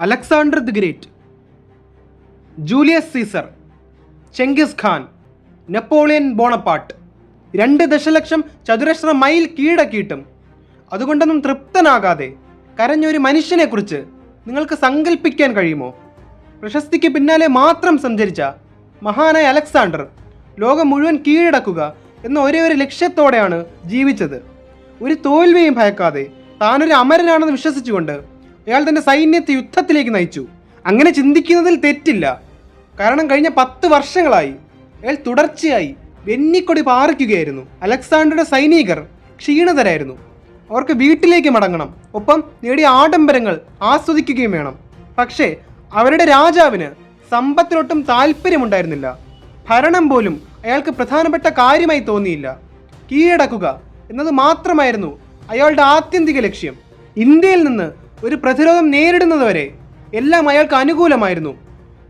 Alexander the great Julius Caesar Genghis Khan Napoleon Bonaparte രണ്ട് ദശലക്ഷം ചതുരശ്ര മൈൽ കീഴടക്കിയിട്ടും അതുകൊണ്ടൊന്നും തൃപ്തനാകാതെ കരഞ്ഞൊരു മനുഷ്യനെക്കുറിച്ച് നിങ്ങൾക്ക് സങ്കല്പിക്കാൻ കഴിയുമോ? പ്രശസ്തിക്ക് പിന്നാലെ മാത്രം സഞ്ചരിച്ച മഹാനായ അലക്സാണ്ടർ ലോകം മുഴുവൻ കീഴടക്കുക എന്ന ഒരേ ഒരു ലക്ഷ്യത്തോടെയാണ് ജീവിച്ചത്. ഒരു തോൽവിയും ഭയക്കാതെ താനൊരു അമരനാണെന്ന് വിശ്വസിച്ചുകൊണ്ട് അയാൾ തന്റെ സൈന്യത്തെ യുദ്ധത്തിലേക്ക് നയിച്ചു. അങ്ങനെ ചിന്തിക്കുന്നതിൽ തെറ്റില്ല. കാരണം കഴിഞ്ഞ പത്ത് വർഷങ്ങളായി അയാൾ തുടർച്ചയായി വെന്നിക്കൊടി പാറിക്കുകയായിരുന്നു. അലക്സാണ്ടറുടെ സൈനികർ ക്ഷീണിതരായിരുന്നു. അവർക്ക് വീട്ടിലേക്ക് മടങ്ങണം. ഒപ്പം നേടിയ ആഡംബരങ്ങൾ ആസ്വദിക്കുകയും വേണം. പക്ഷേ അവരുടെ രാജാവിന് സമ്പത്തിനൊട്ടും താല്പര്യമുണ്ടായിരുന്നില്ല ഭരണം പോലും അയാൾക്ക് പ്രധാനപ്പെട്ട കാര്യമായി തോന്നിയില്ല. കീഴടക്കുക എന്നത് മാത്രമായിരുന്നു അയാളുടെ ആത്യന്തിക ലക്ഷ്യം. ഇന്ത്യയിൽ നിന്ന് ഒരു പ്രതിരോധം നേരിടുന്നതുവരെ എല്ലാം അയാൾക്ക് അനുകൂലമായിരുന്നു.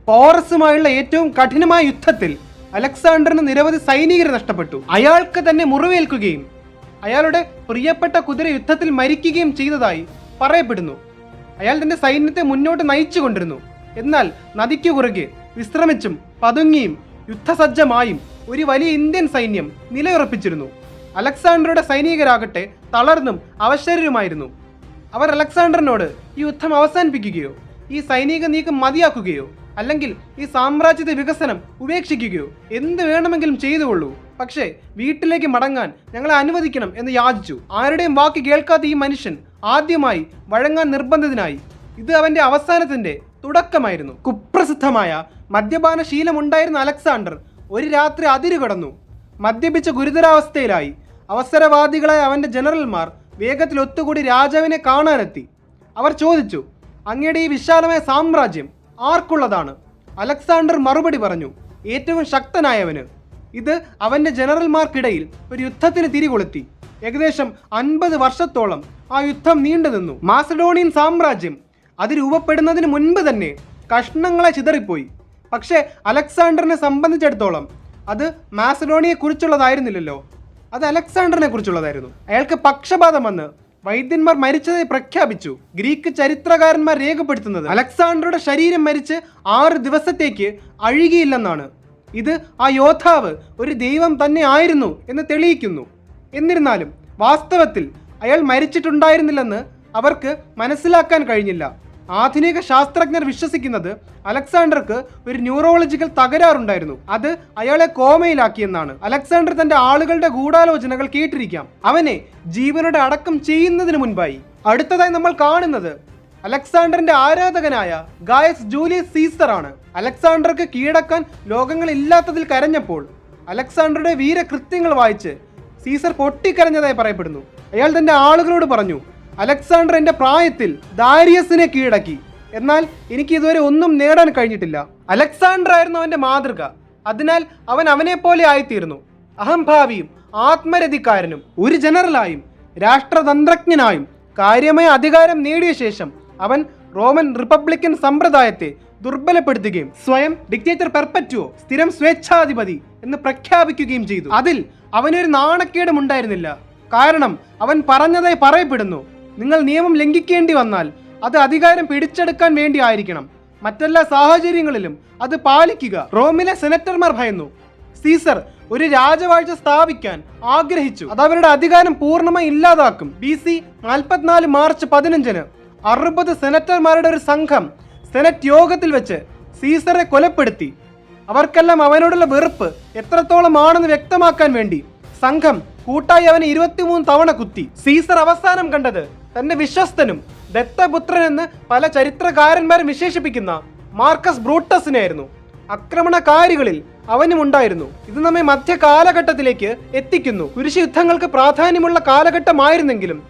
പോറസുമായുള്ള ഏറ്റവും കഠിനമായ യുദ്ധത്തിൽ അലക്സാണ്ടറിന് നിരവധി സൈനികരെ നഷ്ടപ്പെട്ടു. അയാൾക്ക് തന്നെ മുറിവേൽക്കുകയും അയാളുടെ പ്രിയപ്പെട്ട കുതിര യുദ്ധത്തിൽ മരിക്കുകയും ചെയ്തതായി പറയപ്പെടുന്നു. അയാൾ തന്റെ സൈന്യത്തെ മുന്നോട്ട് നയിച്ചു കൊണ്ടിരുന്നു. എന്നാൽ നദിക്കു കുറുകെ വിശ്രമിച്ചും പതുങ്ങിയും യുദ്ധസജ്ജമായും ഒരു വലിയ ഇന്ത്യൻ സൈന്യം നിലയുറപ്പിച്ചിരുന്നു. അലക്സാണ്ടറുടെ സൈനികരാകട്ടെ തളർന്നും അവശരരുമായിരുന്നു. അവർ അലക്സാണ്ടറിനോട് ഈ യുദ്ധം അവസാനിപ്പിക്കുകയോ ഈ സൈനിക നീക്കം മതിയാക്കുകയോ അല്ലെങ്കിൽ ഈ സാമ്രാജ്യത്തെ വികസനം ഉപേക്ഷിക്കുകയോ എന്ത് വേണമെങ്കിലും ചെയ്തുകൊള്ളൂ. പക്ഷേ വീട്ടിലേക്ക് മടങ്ങാൻ ഞങ്ങളെ അനുവദിക്കണം എന്ന് യാചിച്ചു. ആരുടെയും വാക്ക് കേൾക്കാത്ത ഈ മനുഷ്യൻ ആദ്യമായി വഴങ്ങാൻ നിർബന്ധിതനായി. ഇത് അവന്റെ അവസാനത്തിന്റെ തുടക്കമായിരുന്നു. കുപ്രസിദ്ധമായ മദ്യപാന ശീലമുണ്ടായിരുന്ന അലക്സാണ്ടർ ഒരു രാത്രി അതിരുകടന്നു. മദ്യപിച്ച ഗുരുതരാവസ്ഥയിലായി. അവസരവാദികളായ അവന്റെ ജനറൽമാർ വേഗത്തിൽ ഒത്തുകൂടി രാജാവിനെ കാണാനെത്തി. അവർ ചോദിച്ചു അങ്ങയുടെ ഈ വിശാലമായ സാമ്രാജ്യം ആർക്കുള്ളതാണ്? അലക്സാണ്ടർ മറുപടി പറഞ്ഞു ഏറ്റവും ശക്തനായവന്. ഇത് അവന്റെ ജനറൽമാർക്കിടയിൽ ഒരു യുദ്ധത്തിന് തിരികൊളുത്തി ഏകദേശം അൻപത് വർഷത്തോളം ആ യുദ്ധം നീണ്ടു നിന്നു. മാസഡോണിയൻ സാമ്രാജ്യം അത് രൂപപ്പെടുന്നതിന് മുൻപ് തന്നെ കഷ്ണങ്ങളെ ചിതറിപ്പോയി. പക്ഷേ അലക്സാണ്ടറിനെ സംബന്ധിച്ചിടത്തോളം അത് മാസഡോണിയെ കുറിച്ചുള്ളതായിരുന്നില്ലല്ലോ അത് അലക്സാണ്ടറിനെ കുറിച്ചുള്ളതായിരുന്നു. അയാൾക്ക് പക്ഷപാതം വന്ന് വൈദ്യന്മാർ മരിച്ചതായി പ്രഖ്യാപിച്ചു. ഗ്രീക്ക് ചരിത്രകാരന്മാർ രേഖപ്പെടുത്തുന്നത് അലക്സാണ്ടറുടെ ശരീരം മരിച്ച് ആറ് ദിവസത്തേക്ക് അഴുകിയില്ലെന്നാണ്. ഇത് ആ യോദ്ധാവ് ഒരു ദൈവം തന്നെ ആയിരുന്നു എന്ന് തെളിയിക്കുന്നു. എന്നിരുന്നാലും വാസ്തവത്തിൽ അയാൾ മരിച്ചിട്ടുണ്ടായിരുന്നില്ലെന്ന് അവർക്ക് മനസ്സിലാക്കാൻ കഴിഞ്ഞില്ല. ആധുനിക ശാസ്ത്രജ്ഞർ വിശ്വസിക്കുന്നത് അലക്സാണ്ടർക്ക് ഒരു ന്യൂറോളജിക്കൽ തകരാറുണ്ടായിരുന്നു. അത് അയാളെ കോമയിലാക്കിയെന്നാണ്. അലക്സാണ്ടർ തന്റെ ആളുകളുടെ ഗൂഢാലോചനകൾ കേട്ടിരിക്കാം. അവനെ ജീവനോടെ അടക്കം ചെയ്യുന്നതിന് മുൻപായി. അടുത്തതായി നമ്മൾ കാണുന്നത് അലക്സാണ്ടറിന്റെ ആരാധകനായ ഗായസ് ജൂലിയസ് സീസർ ആണ് അലക്സാണ്ടർക്ക് കീഴടക്കാൻ ലോകങ്ങളില്ലാത്തതിൽ കരഞ്ഞപ്പോൾ അലക്സാണ്ടറുടെ വീരകൃത്യങ്ങൾ വായിച്ച് സീസർ പൊട്ടിക്കരഞ്ഞതായി പറയപ്പെടുന്നു. അയാൾ തന്റെ ആളുകളോട് പറഞ്ഞു അലക്സാണ്ടർ എന്റെ പ്രായത്തിൽ ദാരിയസിനെ കീഴടക്കി. എന്നാൽ എനിക്ക് ഇതുവരെ ഒന്നും നേടാൻ കഴിഞ്ഞിട്ടില്ല. അലക്സാണ്ടർ ആയിരുന്നു അവന്റെ മാതൃക. അതിനാൽ അവൻ അവനെ പോലെ ആയിത്തീർന്നു അഹംഭാവിയും ആത്മരതിക്കാരനും ഒരു ജനറലായും രാഷ്ട്രതന്ത്രജ്ഞനായും കാര്യമായ അധികാരം നേടിയ ശേഷം അവൻ റോമൻ റിപ്പബ്ലിക്കൻ സമ്പ്രദായത്തെ ദുർബലപ്പെടുത്തുകയും സ്വയം ഡിക്റ്റേറ്റർ പെർപ്പറ്റുവോ സ്ഥിരം സ്വേച്ഛാധിപതി എന്ന് പ്രഖ്യാപിക്കുകയും ചെയ്തു. അതിൽ അവനൊരു നാണക്കേടും ഉണ്ടായിരുന്നില്ല കാരണം അവൻ പറഞ്ഞതായി പറയപ്പെടുന്നു നിങ്ങൾ നിയമം ലംഘിക്കേണ്ടി വന്നാൽ അത് അധികാരം പിടിച്ചെടുക്കാൻ വേണ്ടി ആയിരിക്കണം. മറ്റെല്ലാ സാഹചര്യങ്ങളിലും അത് പാലിക്കുക. റോമിലെ സെനറ്റർമാർ ഭയന്നു. സീസർ ഒരു രാജവാഴ്ച സ്ഥാപിക്കാൻ ആഗ്രഹിച്ചു. അത് അവരുടെ അധികാരം പൂർണമായി ഇല്ലാതാക്കും. ബി സി നാൽപ്പത്തിനാല് മാർച്ച് പതിനഞ്ചിന് അറുപത് സെനറ്റർമാരുടെ ഒരു സംഘം സെനറ്റ് യോഗത്തിൽ വെച്ച് സീസറെ കൊലപ്പെടുത്തി. അവർക്കെല്ലാം അവനോടുള്ള വെറുപ്പ് എത്രത്തോളമാണെന്ന് വ്യക്തമാക്കാൻ വേണ്ടി സംഘം കൂട്ടായി അവനെ ഇരുപത്തിമൂന്ന് തവണ കുത്തി. സീസർ അവസാനം കണ്ടത് തന്റെ വിശ്വസ്തനും ദത്തപുത്രൻ എന്ന് പല ചരിത്രകാരന്മാരും വിശേഷിപ്പിക്കുന്ന മാർക്കസ് ബ്രൂട്ടസിനെയായിരുന്നു. ആക്രമണകാരികളിൽ അവനും ഉണ്ടായിരുന്നു. ഇത് നമ്മെ മധ്യ കാലഘട്ടത്തിലേക്ക് എത്തിക്കുന്നു. കുരിശ് യുദ്ധങ്ങൾക്ക് പ്രാധാന്യമുള്ള കാലഘട്ടമായിരുന്നെങ്കിലും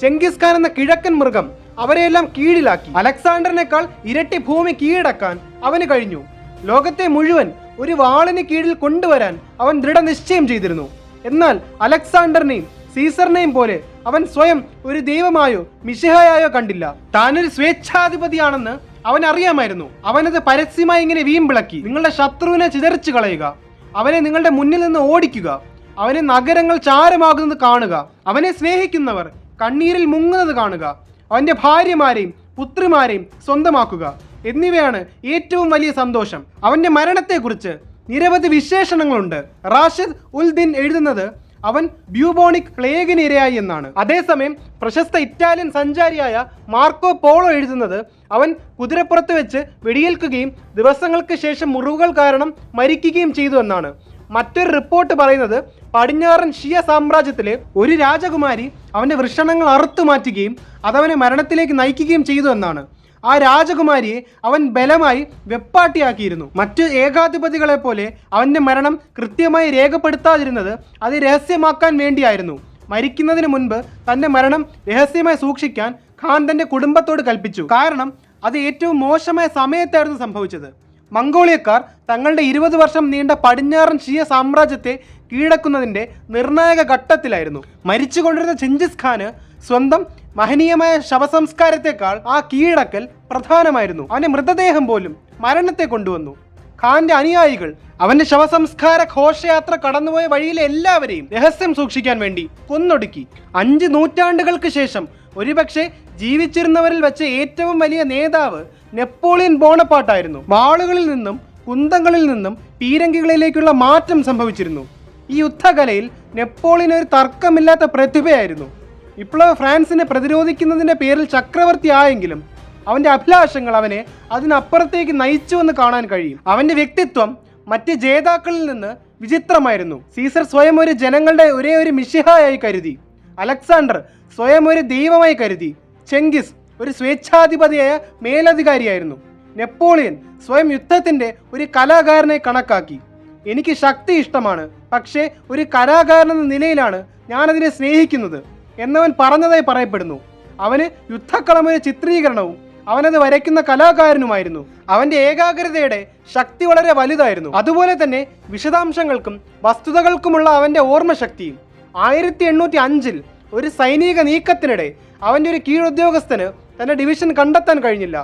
ചെങ്കിസ് ഖാൻ എന്ന കിഴക്കൻ മൃഗം അവരെയെല്ലാം കീഴിലാക്കി. അലക്സാണ്ടറിനേക്കാൾ ഇരട്ടി ഭൂമി കീഴടക്കാൻ അവന് കഴിഞ്ഞു. ലോകത്തെ മുഴുവൻ ഒരു വാളിന് കീഴിൽ കൊണ്ടുവരാൻ അവൻ ദൃഢനിശ്ചയം ചെയ്തിരുന്നു. എന്നാൽ അലക്സാണ്ടറിനെയും സീസറിനെയും പോലെ അവൻ സ്വയം ഒരു ദൈവമായോ മിശിഹായോ കണ്ടില്ല. താനൊരു സ്വേച്ഛാധിപതിയാണെന്ന് അവൻ അറിയാമായിരുന്നു. അവനത് പരസ്യമായി ഇങ്ങനെ വീമ്പിളക്കി. നിങ്ങളുടെ ശത്രുവിനെ ചിതറിച്ചു കളയുക. അവനെ നിങ്ങളുടെ മുന്നിൽ നിന്ന് ഓടിക്കുക. അവനെ നഗരങ്ങൾ ചാരമാകുന്നത് കാണുക. അവനെ സ്നേഹിക്കുന്നവർ കണ്ണീരിൽ മുങ്ങുന്നത് കാണുക. അവന്റെ ഭാര്യമാരെയും പുത്രിമാരെയും സ്വന്തമാക്കുക. എന്നിവയാണ് ഏറ്റവും വലിയ സന്തോഷം. അവന്റെ മരണത്തെക്കുറിച്ച് നിരവധി വിശേഷണങ്ങളുണ്ട്. റാഷിദ് ഉൽദിൻ എഴുതുന്നത് അവൻ ബ്യൂബോണിക് പ്ലേഗിന് ഇരയായി എന്നാണ്. അതേസമയം പ്രശസ്ത ഇറ്റാലിയൻ സഞ്ചാരിയായ മാർക്കോ പോളോ എഴുതുന്നത് അവൻ കുതിരപ്പുറത്ത് വെച്ച് വെടിയേൽക്കുകയും ദിവസങ്ങൾക്ക് ശേഷം മുറിവുകൾ കാരണം മരിക്കുകയും ചെയ്തു എന്നാണ്. മറ്റൊരു റിപ്പോർട്ട് പറയുന്നത് പടിഞ്ഞാറൻ ഷിയ സാമ്രാജ്യത്തിലെ ഒരു രാജകുമാരി അവന്റെ വൃഷണങ്ങൾ അറുത്തു മാറ്റുകയും അതവനെ മരണത്തിലേക്ക് നയിക്കുകയും ചെയ്തു എന്നാണ്. ആ രാജകുമാരിയെ അവൻ ബലമായി വെപ്പാട്ടിയാക്കിയിരുന്നു. മറ്റ് ഏകാധിപതികളെ പോലെ അവന്റെ മരണം കൃത്യമായി രേഖപ്പെടുത്താതിരുന്നത് അത് രഹസ്യമാക്കാൻ വേണ്ടിയായിരുന്നു. മരിക്കുന്നതിന് മുൻപ് തന്റെ മരണം രഹസ്യമായി സൂക്ഷിക്കാൻ ഖാൻ തന്റെ കുടുംബത്തോട് കൽപ്പിച്ചു. കാരണം അത് ഏറ്റവും മോശമായ സമയത്തായിരുന്നു സംഭവിച്ചത്. മംഗോളിയക്കാർ തങ്ങളുടെ ഇരുപത് വർഷം നീണ്ട പടിഞ്ഞാറൻ ഷിയ സാമ്രാജ്യത്തെ കീഴക്കുന്നതിന്റെ നിർണായക ഘട്ടത്തിലായിരുന്നു. മരിച്ചുകൊണ്ടിരുന്ന ചിഞ്ചിസ് ഖാന് സ്വന്തം മഹനീയമായ ശവസംസ്കാരത്തെക്കാൾ ആ കീഴടക്കൽ പ്രധാനമായിരുന്നു. അവന്റെ മൃതദേഹം പോലും മരണത്തെ കൊണ്ടുവന്നു. ഖാന്റെ അനുയായികൾ അവന്റെ ശവസംസ്കാര ഘോഷയാത്ര കടന്നുപോയ വഴിയിലെ എല്ലാവരെയും രഹസ്യം സൂക്ഷിക്കാൻ വേണ്ടി കൊന്നൊടുക്കി. അഞ്ച് നൂറ്റാണ്ടുകൾക്ക് ശേഷം ഒരുപക്ഷെ ജീവിച്ചിരുന്നവരിൽ വെച്ച ഏറ്റവും വലിയ നേതാവ് നെപ്പോളിയൻ ബോണപ്പാട്ടായിരുന്നു. വാളുകളിൽ നിന്നും കുന്തങ്ങളിൽ നിന്നും പീരങ്കികളിലേക്കുള്ള മാറ്റം സംഭവിച്ചിരുന്നു. ഈ യുദ്ധകലയിൽ നെപ്പോളിയൻ ഒരു തർക്കമില്ലാത്ത പ്രതിഭയായിരുന്നു. വിപ്ലവ ഫ്രാൻസിനെ പ്രതിരോധിക്കുന്നതിന്റെ പേരിൽ ചക്രവർത്തി ആയെങ്കിലും അവന്റെ അഭിലാഷങ്ങൾ അവനെ അതിനപ്പുറത്തേക്ക് നയിച്ചുവെന്ന് കാണാൻ കഴിയും. അവന്റെ വ്യക്തിത്വം മറ്റ് ജേതാക്കളിൽ നിന്ന് വിചിത്രമായിരുന്നു. സീസർ സ്വയം ഒരു ജനങ്ങളുടെ ഒരേ ഒരു മിഷിഹായായി കരുതി. അലക്സാണ്ടർ സ്വയം ഒരു ദൈവമായി കരുതി. ചെങ്കിസ് ഒരു സ്വേച്ഛാധിപതിയായ മേലധികാരിയായിരുന്നു. നെപ്പോളിയൻ സ്വയം യുദ്ധത്തിന്റെ ഒരു കലാകാരനെ കണക്കാക്കി. എനിക്ക് ശക്തി ഇഷ്ടമാണ് പക്ഷേ ഒരു കലാകാരൻ എന്ന നിലയിലാണ് ഞാനതിനെ സ്നേഹിക്കുന്നത്. എന്നവൻ പറഞ്ഞതായി പറയപ്പെടുന്നു. അവന് യുദ്ധക്കളം ഒരു ചിത്രീകരണവും അവനത് വരയ്ക്കുന്ന കലാകാരനുമായിരുന്നു. അവന്റെ ഏകാഗ്രതയുടെ ശക്തി വളരെ വലുതായിരുന്നു. അതുപോലെ തന്നെ വിശദാംശങ്ങൾക്കും വസ്തുതകൾക്കുമുള്ള അവന്റെ ഓർമ്മശക്തിയും ആയിരത്തി എണ്ണൂറ്റി അഞ്ചിൽ ഒരു സൈനിക നീക്കത്തിനിടെ അവന്റെ ഒരു കീഴുദ്യോഗസ്ഥന് തന്റെ ഡിവിഷൻ കണ്ടെത്താൻ കഴിഞ്ഞില്ല.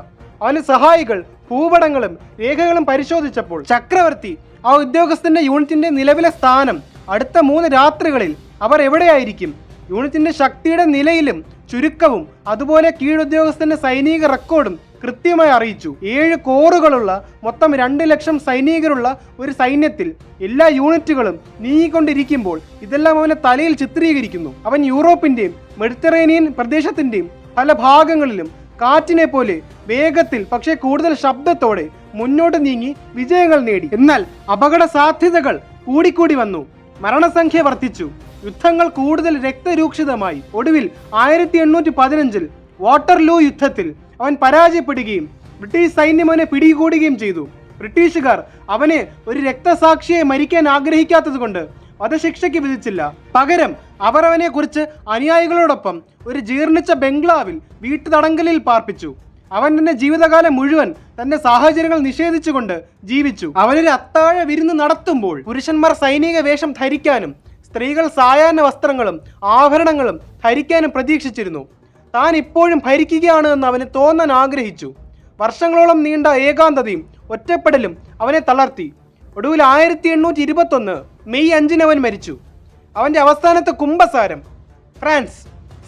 അവന് സഹായികൾ ഭൂപടങ്ങളും രേഖകളും പരിശോധിച്ചപ്പോൾ ചക്രവർത്തി ആ ഉദ്യോഗസ്ഥന്റെ യൂണിറ്റിന്റെ നിലവിലെ സ്ഥാനം അടുത്ത മൂന്ന് രാത്രികളിൽ അവർ എവിടെയായിരിക്കും? യൂണിറ്റിന്റെ ശക്തിയുടെ നിലയിലും ചുരുക്കവും അതുപോലെ കീഴുദ്യോഗസ്ഥന്റെ സൈനിക റെക്കോർഡും കൃത്യമായി അറിയിച്ചു. ഏഴ് കോറുകളുള്ള മൊത്തം രണ്ട് ലക്ഷം സൈനികരുള്ള ഒരു സൈന്യത്തിൽ എല്ലാ യൂണിറ്റുകളും നീങ്ങിക്കൊണ്ടിരിക്കുമ്പോൾ ഇതെല്ലാം അവനെ തലയിൽ ചിത്രീകരിക്കുന്നു. അവൻ യൂറോപ്പിന്റെയും മെഡിറ്ററേനിയൻ പ്രദേശത്തിന്റെയും പല ഭാഗങ്ങളിലും കാറ്റിനെ പോലെ വേഗത്തിൽ പക്ഷേ കൂടുതൽ ശബ്ദത്തോടെ മുന്നോട്ട് നീങ്ങി വിജയങ്ങൾ നേടി. എന്നാൽ അപകട സാധ്യതകൾ കൂടിക്കൂടി വന്നു. മരണസംഖ്യ വർദ്ധിച്ചു. യുദ്ധങ്ങൾ കൂടുതൽ രക്തരൂക്ഷിതമായി. ഒടുവിൽ ആയിരത്തി എണ്ണൂറ്റി പതിനഞ്ചിൽ വാട്ടർലൂ യുദ്ധത്തിൽ അവൻ പരാജയപ്പെടുകയും ബ്രിട്ടീഷ് സൈന്യം അവനെ പിടികൂടുകയും ചെയ്തു. ബ്രിട്ടീഷുകാർ അവനെ ഒരു രക്തസാക്ഷിയെ മരിക്കാൻ ആഗ്രഹിക്കാത്തതുകൊണ്ട് വധശിക്ഷയ്ക്ക് വിധിച്ചില്ല. പകരം അവർ അവനെ കുറിച്ച് അനുയായികളോടൊപ്പം ഒരു ജീർണിച്ച ബംഗ്ലാവിൽ വീട്ടുതടങ്കലിൽ പാർപ്പിച്ചു. അവൻ തന്റെ ജീവിതകാലം മുഴുവൻ തന്റെ സാഹചര്യങ്ങൾ നിഷേധിച്ചുകൊണ്ട് ജീവിച്ചു. അവനൊരു അത്താഴ വിരുന്ന് നടത്തുമ്പോൾ പുരുഷന്മാർ സൈനിക വേഷം ധരിക്കാനും സ്ത്രീകൾ സായാഹ്ന വസ്ത്രങ്ങളും ആഭരണങ്ങളും ധരിക്കാനും പ്രതീക്ഷിച്ചിരുന്നു. താൻ ഇപ്പോഴും ഭരിക്കുകയാണ് എന്ന് അവന് തോന്നാൻ ആഗ്രഹിച്ചു. വർഷങ്ങളോളം നീണ്ട ഏകാന്തതയും ഒറ്റപ്പെടലും അവനെ തളർത്തി. ഒടുവിൽ ആയിരത്തി എണ്ണൂറ്റി ഇരുപത്തൊന്ന് മെയ് അഞ്ചിന് അവൻ മരിച്ചു. അവന്റെ അവസാനത്തെ കുംഭസാരം ഫ്രാൻസ്.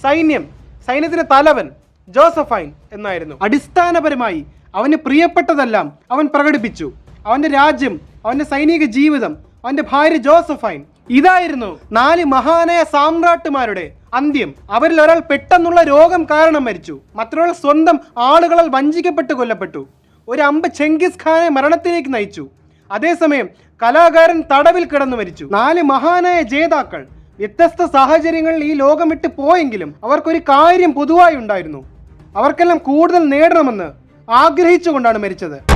സൈന്യം. സൈന്യത്തിന്റെ തലവൻ ജോസഫൈൻ എന്നായിരുന്നു. അടിസ്ഥാനപരമായി അവന് പ്രിയപ്പെട്ടതെല്ലാം അവൻ പ്രകടിപ്പിച്ചു. അവന്റെ രാജ്യം അവന്റെ സൈനിക ജീവിതം അവന്റെ ഭാര്യ ജോസഫൈൻ ഇതായിരുന്നു നാല് മഹാനായ സാമ്രാട്ടുമാരുടെ അന്ത്യം. അവരിൽ ഒരാൾ പെട്ടെന്നുള്ള രോഗം കാരണം മരിച്ചു. മറ്റൊരാൾ സ്വന്തം ആളുകളാൽ വഞ്ചിക്കപ്പെട്ട് കൊല്ലപ്പെട്ടു. ഒരു അമ്പ് ചെങ്കിസ് ഖാനെ മരണത്തിലേക്ക് നയിച്ചു. അതേസമയം കലാകാരൻ തടവിൽ കിടന്നു മരിച്ചു. നാല് മഹാനായ ജേതാക്കൾ വ്യത്യസ്ത സാഹചര്യങ്ങളിൽ ഈ ലോകം വിട്ട് പോയെങ്കിലും അവർക്കൊരു കാര്യം പൊതുവായി ഉണ്ടായിരുന്നു. അവർക്കെല്ലാം കൂടുതൽ നേടണമെന്ന് ആഗ്രഹിച്ചുകൊണ്ടാണ് മരിച്ചത്.